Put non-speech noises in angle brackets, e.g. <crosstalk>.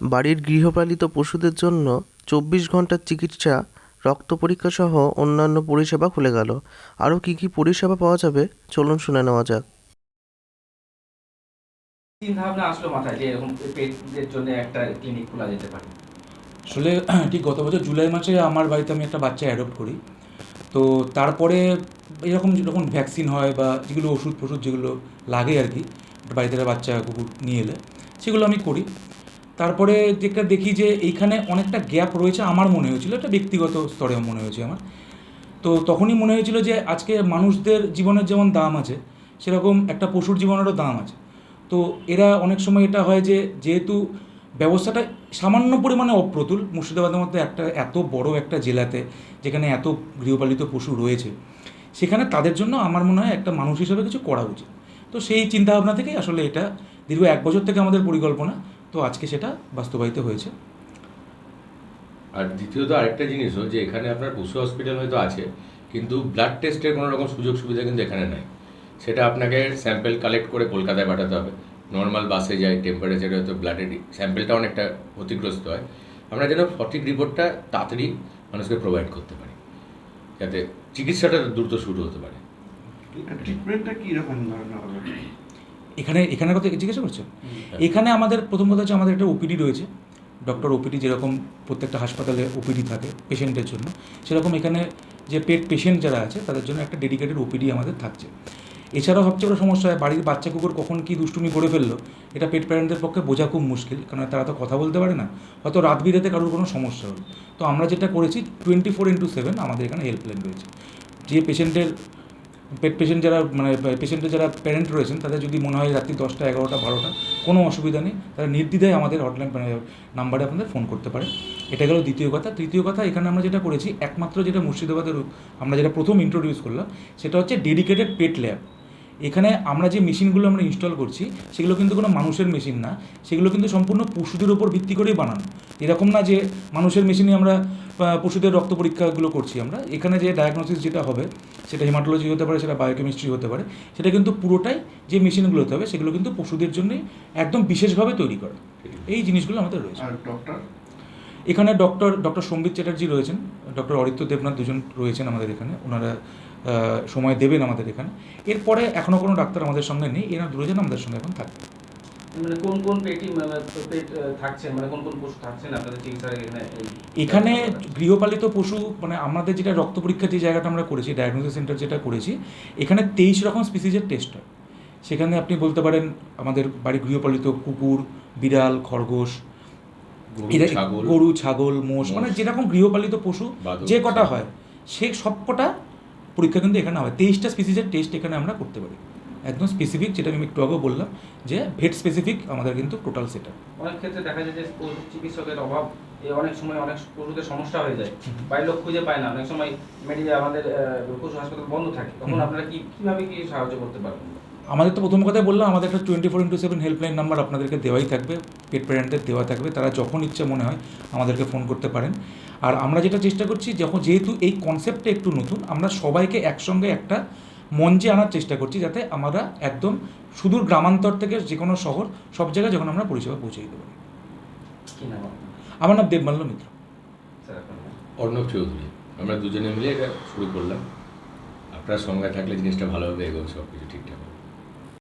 বাড়ির গৃহপালিত পশুদের জন্য চব্বিশ ঘণ্টার চিকিৎসা রক্ত পরীক্ষা সহ অন্যান্য পরিষেবা খুলে গেল। আরও কী কী পরিষেবা পাওয়া যাবে? চলুন শুনে নেওয়া যাক। ভাবনা আসলো মাথায় যে এরকম পেটদের জন্য একটা ক্লিনিক খোলা যেতে পারে। আসলে <clears throat> ঠিক গত বছর জুলাই মাসে আমার বাড়িতে আমি একটা বাচ্চা অ্যাডপ্ট করি। তো তারপরে এরকম যখন ভ্যাকসিন হয় বা যেগুলো ওষুধ ফষুধ যেগুলো লাগে আর কি বাড়িতে একটা বাচ্চা কুকুর নিয়ে এলে সেগুলো আমি করি। তারপরে যেটা দেখি যে এইখানে অনেকটা গ্যাপ রয়েছে আমার মনে হয়েছিল, এটা ব্যক্তিগত স্তরে মনে হয়েছে আমার। তো তখনই মনে হয়েছিল যে আজকে মানুষদের জীবনের যেমন দাম আছে, সেরকম একটা পশুর জীবনেরও দাম আছে। তো এরা অনেক সময় এটা হয় যে, যেহেতু ব্যবস্থাটা সামান্য পরিমাণে অপ্রতুল, মুর্শিদাবাদের মধ্যে একটা এত বড় একটা জেলাতে যেখানে এত গৃহপালিত পশু রয়েছে, সেখানে তাদের জন্য আমার মনে হয় একটা মানুষ হিসেবে কিছু করা উচিত। তো সেই চিন্তাভাবনা থেকেই আসলে এটা দীর্ঘ এক বছর থেকে আমাদের পরিকল্পনা। তো আজকে সেটা বাস্তবায়িত হয়েছে। আর দ্বিতীয়ত আরেকটা জিনিসও যে এখানে আপনার পশু হসপিটাল হয়তো আছে কিন্তু ব্লাড টেস্টের কোনো রকম সুযোগ সুবিধা কিন্তু এখানে নাই। সেটা আপনাকে স্যাম্পেল কালেক্ট করে কলকাতায় পাঠাতে হবে। নর্মাল বাসে যায় টেম্পারেচার হয়তো ব্লাডের স্যাম্পেলটা অনেকটা ক্ষতিগ্রস্ত হয়। আমরা যেন সঠিক রিপোর্টটা তাড়াতাড়ি মানুষকে প্রোভাইড করতে পারি যাতে চিকিৎসাটা দ্রুত শুরু হতে পারে। ট্রিটমেন্টটা কী রকম ধরনের হবে? এখানে এখানে কথা জিজ্ঞাসা করছ? এখানে আমাদের প্রথম কথা হচ্ছে আমাদের একটা ওপিডি রয়েছে। ডক্টর ওপিডি যেরকম প্রত্যেকটা হাসপাতালে ওপিডি থাকে পেশেন্টের জন্য সেরকম এখানে যে পেট পেশেন্ট যারা আছে তাদের জন্য একটা ডেডিকেটেড ওপিডি আমাদের থাকছে। এছাড়াও সবচেয়ে বড় সমস্যা হয় বাড়ির বাচ্চা কুকুর কখন কী দুষ্টুমি করে ফেলল এটা পেট প্যারেন্টদের পক্ষে বোঝা খুব মুশকিল কারণ তারা তো কথা বলতে পারে না হয়তো রাত বিরেতে কারোর কোনো সমস্যা হলো। তো আমরা যেটা করেছি টোয়েন্টি ফোর ইন্টু সেভেন আমাদের এখানে হেল্পলাইন রয়েছে। যে পেশেন্টের পেশেন্ট যারা মানে পেশেন্টের যারা প্যারেন্ট রয়েছেন, তাদের যদি মনে হয় রাত্রি দশটা, এগারোটা, বারোটা, কোনো অসুবিধা নেই, তারা নির্দ্বিধায় আমাদের হটলাইন নাম্বারে আপনাদের ফোন করতে পারে। এটা গেল দ্বিতীয় কথা। তৃতীয় কথা, এখানে আমরা যেটা করেছি, একমাত্র যেটা মুর্শিদাবাদের, আমরা যেটা প্রথম ইন্ট্রোডিউস করলাম, সেটা হচ্ছে ডেডিকেটেড পেট ল্যাব এখানে আমরা যে মেশিনগুলো আমরা ইনস্টল করছি, সেগুলো কিন্তু কোনো মানুষের মেশিন না। সেগুলো কিন্তু সম্পূর্ণ পশুদের উপর ভিত্তি করেই বানানো। এরকম না যে মানুষের মেশিনে আমরা পশুদের রক্ত পরীক্ষাগুলো করছি আমরা। এখানে যে ডায়াগনোসিস যেটা হবে, সেটা হেমাটোলজি হতে পারে, সেটা বায়োকেমিস্ট্রি হতে পারে, সেটা কিন্তু পুরোটাই যে মেশিনগুলো হতে হবে, সেগুলো কিন্তু পশুদের জন্যই একদম বিশেষভাবে তৈরি করা। এই জিনিসগুলো আমাদের রয়েছে। ডক্টর এখানে ডক্টর ডক্টর সম্বিত চ্যাটার্জি রয়েছেন ডক্টর অরিত্য দেবনাথ দুজন রয়েছেন আমাদের এখানে ওনারা সময় দেবেন আমাদের এখানে। এরপরে এখনও কোনো ডাক্তার আমাদের সঙ্গে নেই এরা দুজন আমাদের সঙ্গে এখন থাকবে। মানে কোন কোন পেটি মানে পেট থাকছে মানে কোন কোন পশু থাকছেন আপনাদের চিকিৎসার এখানে এখানে গৃহপালিত পশু মানে আমাদের যেটা রক্ত পরীক্ষার যে জায়গাটা আমরা করেছি ডায়াগনোসিস সেন্টার যেটা করেছি এখানে তেইশ রকম স্পিসিজের টেস্ট হয়। সেখানে আপনি বলতে পারেন আমাদের বাড়ি গৃহপালিত কুকুর বিড়াল খরগোশ গরু, ছাগল। মোষ। মানে যেরকম গৃহপালিত পশু যে কটা হয় সে সব কটা পরীক্ষা কিন্তু এখানে হয়। তেইশটা স্পিসিসের টেস্ট এখানে আমরা করতে পারি। একদম স্পেসিফিক যেটা আমি একটু আগেও বললাম যে ভেট স্পেসিফিক আমাদের কিন্তু টোটাল সেটা অনেক ক্ষেত্রে দেখা যায় যে পশু চিকিৎসকের অভাব এ অনেক সময় অনেক পশুদের সমস্যা হয়ে যায়। বাড়ির লোক খুঁজে পায় না। অনেক সময় মেডিকেল আমাদের পশু হাসপাতাল বন্ধ থাকে। তখন আপনারা কি কীভাবে কি সাহায্য করতে পারবেন? আমাদের তো প্রথম কথাই বললাম আমাদের একটা twenty four into seven helpline number আপনাদেরকে দেওয়াই থাকবে পেট প্যারেন্টদের দেওয়া থাকবে তারা যখন ইচ্ছে মনে হয় আমাদেরকে ফোন করতে পারেন। আর আমরা যেটা চেষ্টা করছি যখন যেহেতু এই কনসেপ্টটা একটু নতুন আমরা সবাইকে একসঙ্গে একটা মঞ্চে আনার চেষ্টা করছি যাতে আমরা একদম সুদূর গ্রামান্তর থেকে যে কোনো শহর সব জায়গায় যখন আমরা পরিষেবা পৌঁছে দিতে পারি? আমার নাম দেবমাল্য মিত্র। স্যার আপনার নাম? অর্ণব চৌধুরী। আমরা দুজনে মিলে এটা শুরু করলাম। আপনার সঙ্গে থাকলে জিনিসটা ভালোভাবে এগোবে সব কিছু ঠিকঠাক হবে।